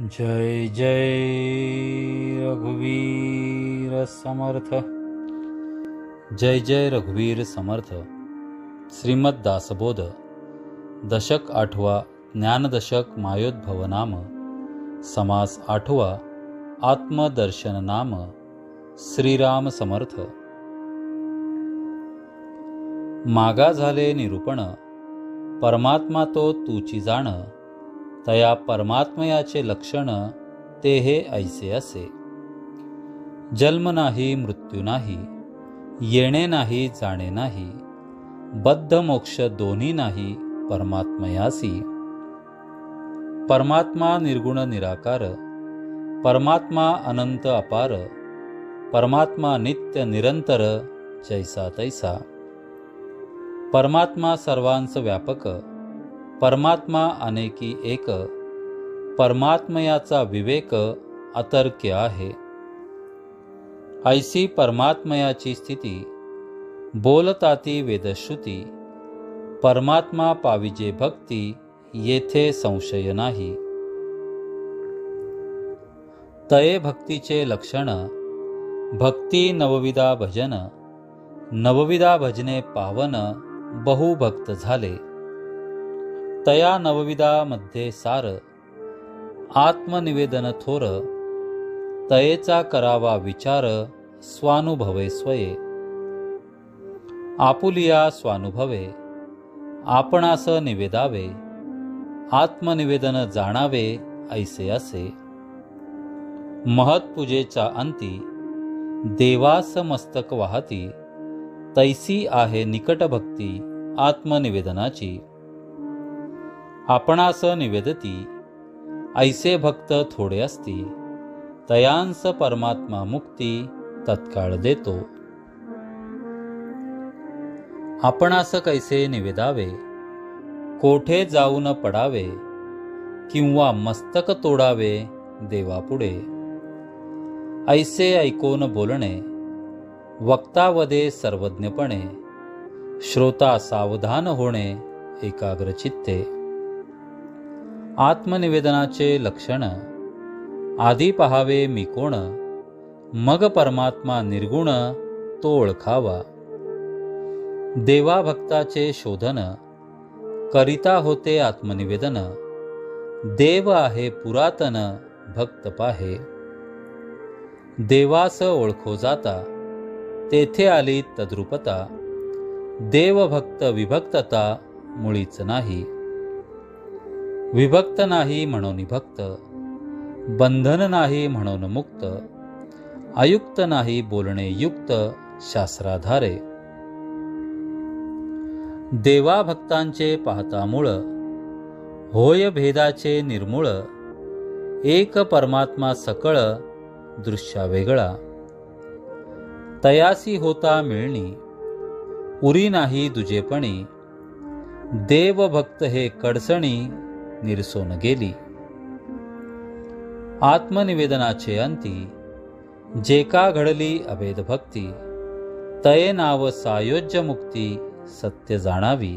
जय जय रघुवीर समर्थ। जय जय रघुवीर समर्थ। श्रीमद दासबोध। दशक आठवा ज्ञानदशक मायोद्भव नाम समास आठवा आत्मदर्शन नाम श्रीराम समर्थ। मागा झाले निरूपण। परमात्मा तो तूची जाण। तया परमात्मयाचे लक्षण ते हे ऐसे असे. जन्म नाही मृत्यू नाही येणे नाही जाणे नाही बद्ध मोक्ष दोन्ही नाही परमात्मयासी. परमात्मा निर्गुण निराकार परमात्मा अनंत अपार परमात्मा नित्य निरंतर जैसा तैसा. परमात्मा सर्वांस व्यापक परमात्मा अनेकी एक परमात्मयाचा विवेक अतर्क्य आहे. ऐसी परमात्मयाची स्थिती बोलताती वेदश्रुती परमात्मा पाविजे भक्ती येथे संशय नाही. तये भक्तीचे लक्षण भक्ती नवविदा भजन नवविदा भजने पावन बहुभक्त झाले. तया नवविदामध्ये सार. आत्मनिवेदन थोर. तयेचा करावा विचार स्वानुभवे स्वये. आपुलिया स्वानुभवे. आपणास निवेदावे. आत्मनिवेदन जाणावे ऐसे असे. महत्पूजेचा अंती देवास मस्तक वाहती. तैसी आहे निकट भक्ती आत्मनिवेदनाची. आपणास निवेदती ऐसे भक्त थोडे असती तयांस परमात्मा मुक्ती तत्काळ देतो. आपणास कैसे निवेदावे कोठे जाऊन पडावे किंवा मस्तक तोडावे देवापुढे. ऐसे ऐकून बोलणे वक्तावदे सर्वज्ञपणे श्रोता सावधान होणे एकाग्रचित्ते. आत्मनिवेदनाचे लक्षण. आधी पहावे मी कोण? मग परमात्मा निर्गुण तो ओळखावा. देवाभक्ताचे शोधन. करिता होते आत्मनिवेदन. देव आहे पुरातन भक्त पाहे. देवास ओळखो जाता. तेथे आली तद्रुपता. देवभक्त विभक्तता मुळीच नाही. विभक्त नाही म्हणून भक्त बंधन नाही म्हणून मुक्त आयुक्त नाही बोलणे युक्त शास्त्राधारे. देवा भक्तांचे पाहता मूळ होय भेदाचे निर्मूळ एक परमात्मा सकळ दृश्या वेगळा. तयासी होता मिळणी उरी नाही दुजेपणी देव भक्त हे कडसणी निरसोन गेली आत्मनिवेदनाचे अंती जे का घडली अभेद भक्ती तये नाव सायोज्य मुक्ती सत्य जाणावी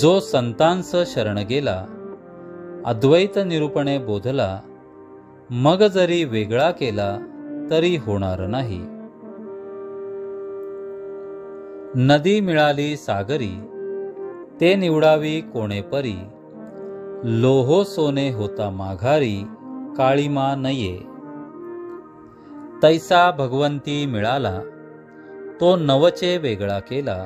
जो संतांस शरण गेला अद्वैत निरूपणे बोधला मग जरी वेगळा केला तरी होणार नाही नदी मिळाली सागरी ते निवडावी कोणे परी लोहो सोने होता माघारी काळीमा नये. तैसा भगवंती मिळाला तो नवचे वेगळा केला.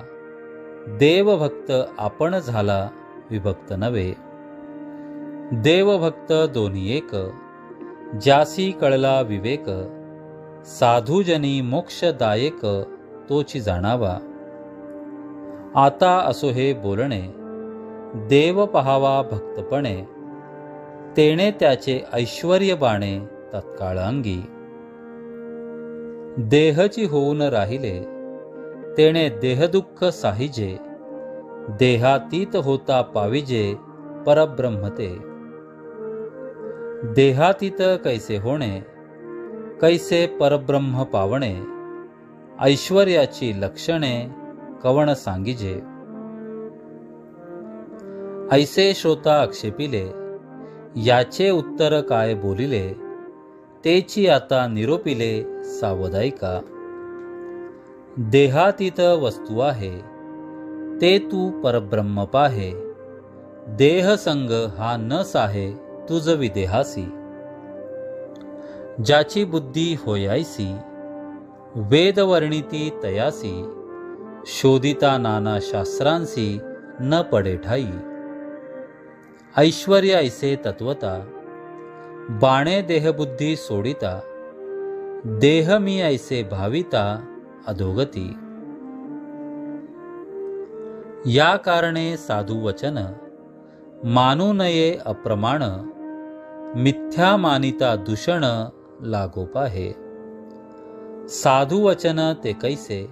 देवभक्त आपण झाला विभक्त नव्हे. देवभक्त दोन्ही एक जासी कळला विवेक साधूजनी मोक्षदायक तोची जाणावा. आता असो हे बोलणे देव पहावा भक्तपणे तेणे त्याचे ऐश्वर्य बाणे तत्काळ अंगी देहची होऊन राहिले तेणे देहदुःख साहिजे देहातीत होता पाविजे परब्रह्मते. देहातीत कैसे होणे कैसे परब्रह्म पावणे ऐश्वर्याची लक्षणे कवण सांगिजे. ऐसे श्रोता आक्षेपिले याचे उत्तर काय बोलिले तेची आता निरोपिले सावधायिका देहातीत वस्तू आहे ते तू परब्रह्म पाहे देह संग हा नस आहे तुझ विदेहासी. ज्याची बुद्धी होयायसी वेदवर्णिती तयासी शोधिता नाना शास्त्रांसी न पडे ठाई. ऐश्वर ऐसे तत्वता बाणे देहबुद्धी सोडिता देह मी ऐसे भाविता अधोगती। या कारणे साधू वचन मानू नये अप्रमाण मिथ्या मानिता दूषण लागोपा हे। साधू वचन ते कैसे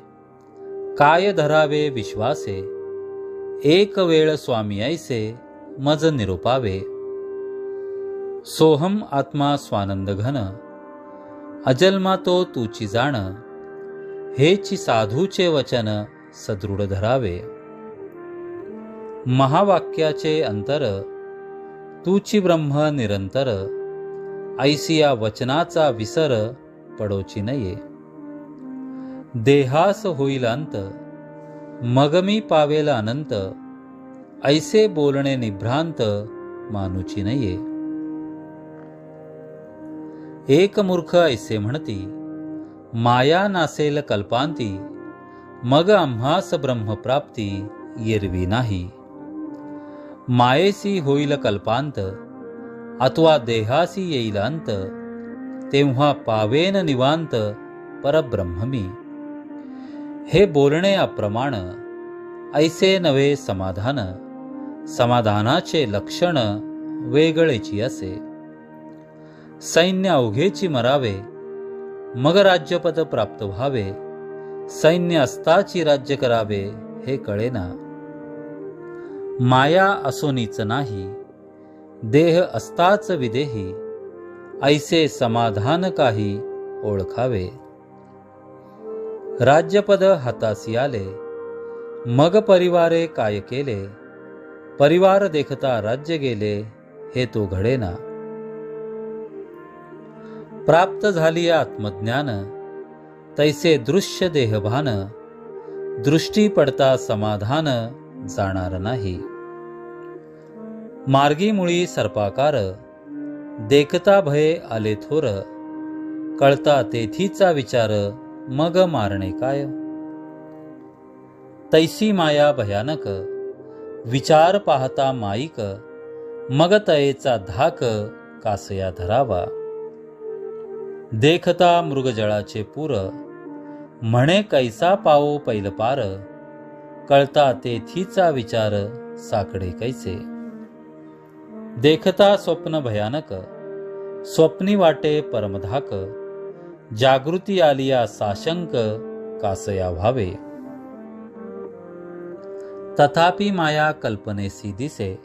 काय धरावे विश्वासे एक वेळ स्वामी ऐसे मज निरुपावे। सोहम आत्मा स्वानंद घन अजन्मा तो तुची जाण हेची साधूचे वचन सदृढ धरावे। महावाक्याचे अंतर तूची ब्रह्म निरंतर ऐसिया वचनाचा विसर पडोची नये। देहास होईल अंत मग मी पावेल अनंत ऐसे बोलणे निभ्रांत मानुची नये. एक मूर्ख ऐसे म्हणती माया नासेल कल्पांती मग आम्हास ब्रह्मप्राप्ती येरवी नाही. मायेसी होईल कल्पांत अथवा देहासी येईल अंत तेव्हा पावेन निवांत परब्रह्ममी. हे बोलणे अप्रमाण ऐसे नवे समाधान समाधानाचे लक्षण वेगळेची असे. सैन्य अवघेची मरावे मग राज्यपद प्राप्त व्हावे सैन्य असताची राज्य करावे हे कळेना. माया असोनीच नाही देह असताच विदेही ऐसे समाधान काही ओळखावे. राज्यपद हातासी आले मग परिवारे काय केले परिवार देखता राज्य गेले हे तो घडेना प्राप्त झाली आत्मज्ञान तैसे दृश्य देहभान दृष्टी पडता समाधान जाणार नाही. मार्गी मुळी सर्पाकार देखता भये आले थोर कळता तेथीचा विचार मग मारणे काय? तैसी माया भयानक विचार पाहता माईक मगतयेचा धाक कासया धरावा. देखता मृगजळाचे पूर म्हणे कैसा पाओ पैलपार कळता तेथीचा विचार साकडे कैसे. देखता स्वप्न भयानक स्वप्नी वाटे परमधाक जागृती आलिया साशंक कासया व्हावे. तथापि माया कल्पनेसी दिसे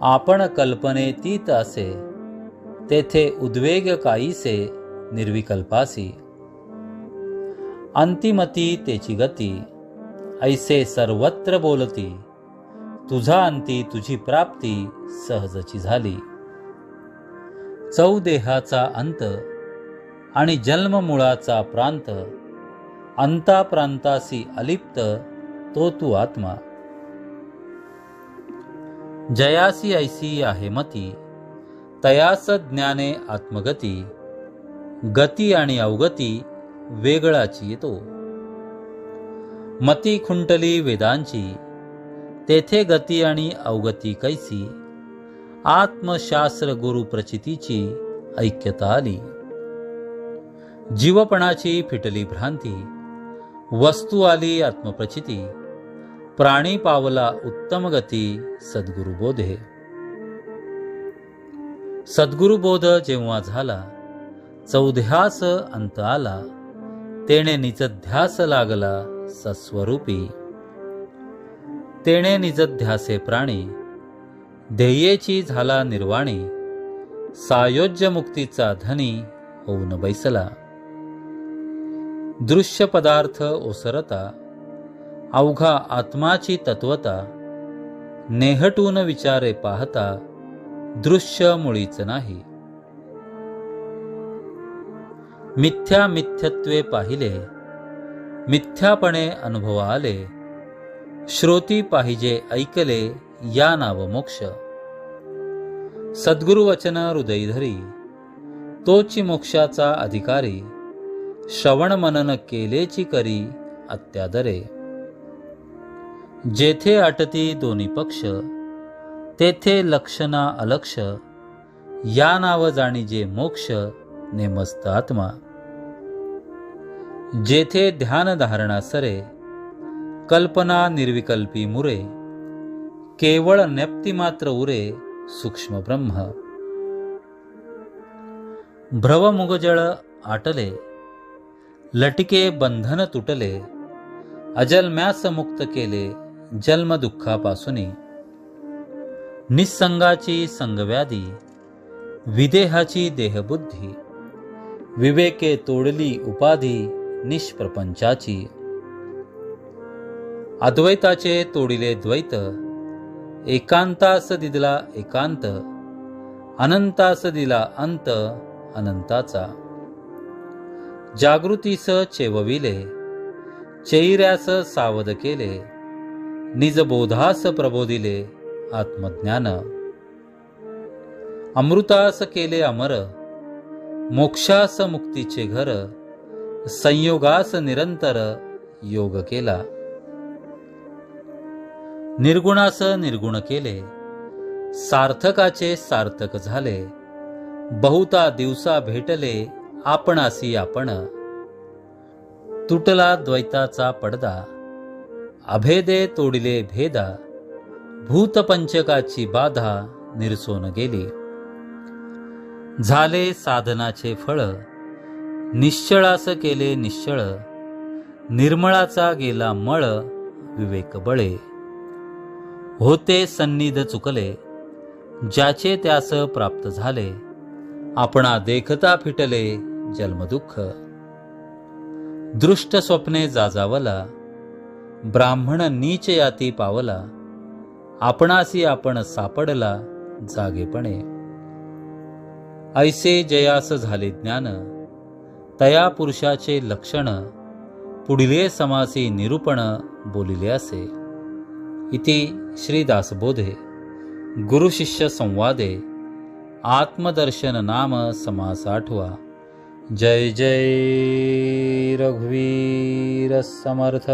आपण कल्पनेतीत असे तेथे उद्वेग काहीसे निर्विकल्पासी. अंतिमती तेची गती ऐसे सर्वत्र बोलती तुझा अंती तुझी प्राप्ती सहजची झाली. चौदेहाचा अंत आणि जन्ममुळाचा प्रांत अंताप्रांतासी अलिप्त तो तू आत्मा. जयासी ऐसी आहे मती तयास ज्ञाने आत्मगती गती आणि अवगती वेगळाची येतो. मती खुंटली वेदांची तेथे गती आणि अवगती कैसी आत्मशास्त्र गुरु प्रचितीची ऐक्यता आली. जीवपणाची फिटली भ्रांती वस्तू आली आत्मप्रचिती प्राणी पावला उत्तम गती सद्गुरुबोधे सद्गुरुबोध जेव्हा झाला चौध्यास अंत आला तेणे निजध्यास लागला सस्वरूपी. तेणे निजध्यासे प्राणी ध्येयेची झाला निर्वाणी सायोज्य मुक्तीचा धनी होऊन बैसला. दृश्य पदार्थ ओसरता अवघा आत्माची तत्वता नेहटून विचारे पाहता दृश्य मुळीच नाही. मिथ्या मिथ्यत्वे पाहिले मिथ्यापणे अनुभव आले श्रोती पाहिजे ऐकले या नाव मोक्ष. सद्गुरुवचन हृदयधरी तोची मोक्षाचा अधिकारी श्रवण मनन केलेची करी अत्यादरे. जेथे अटती दोन्ही पक्ष तेथे लक्षणा अलक्ष या नाव जाणी जे मोक्ष नेमस्त आत्मा. जेथे ध्यान धारणा सरे कल्पना निर्विकल्पी मुरे केवळ नेप्ती मात्र उरे सूक्ष्म ब्रह्म. भ्रवमुगजळ आटले लटिके बंधन तुटले अजलम्यास मुक्त केले जन्मदुःखापासून निसंगाची संगव्याधी विदेहाची देहबुद्धी विवेके तोडली उपाधी निष्प्रपंचाची. अद्वैताचे तोडिले द्वैत एकांतास दिदला एकांत अनंतास दिला अंत अनंताचा. जागृतीस चेवविले चैऱ्यास सावध केले निजबोधास प्रबोधिले आत्मज्ञान. अमृतास केले अमर मोक्षास मुक्तीचे घर संयोगास निरंतर योग केला. निर्गुणास निर्गुण केले सार्थकाचे सार्थक झाले बहुता दिवसा भेटले आपणासी आपण. तुटला द्वैताचा पडदा अभेदे तोडिले भेदा भूतपंचकाची बाधा निरसोन गेली. झाले साधनाचे फळ निश्चळास केले निश्चळ निर्मळाचा गेला मळ विवेक बळे. होते सन्निध चुकले ज्याचे त्यास प्राप्त झाले आपणा देखता फिटले जन्मदुःख. दृष्ट स्वप्ने जाजावला ब्राह्मण नीच याती पावला आपणासी आपण सापडला जागेपणे. ऐसे जयास झाले ज्ञान तया पुरुषाचे लक्षण पुढिले समासी निरूपण बोलिले असे. इति श्रीदासबोधे गुरुशिष्य संवादे आत्मदर्शन नाम समास आठवा जय जय रघुवीर समर्थ।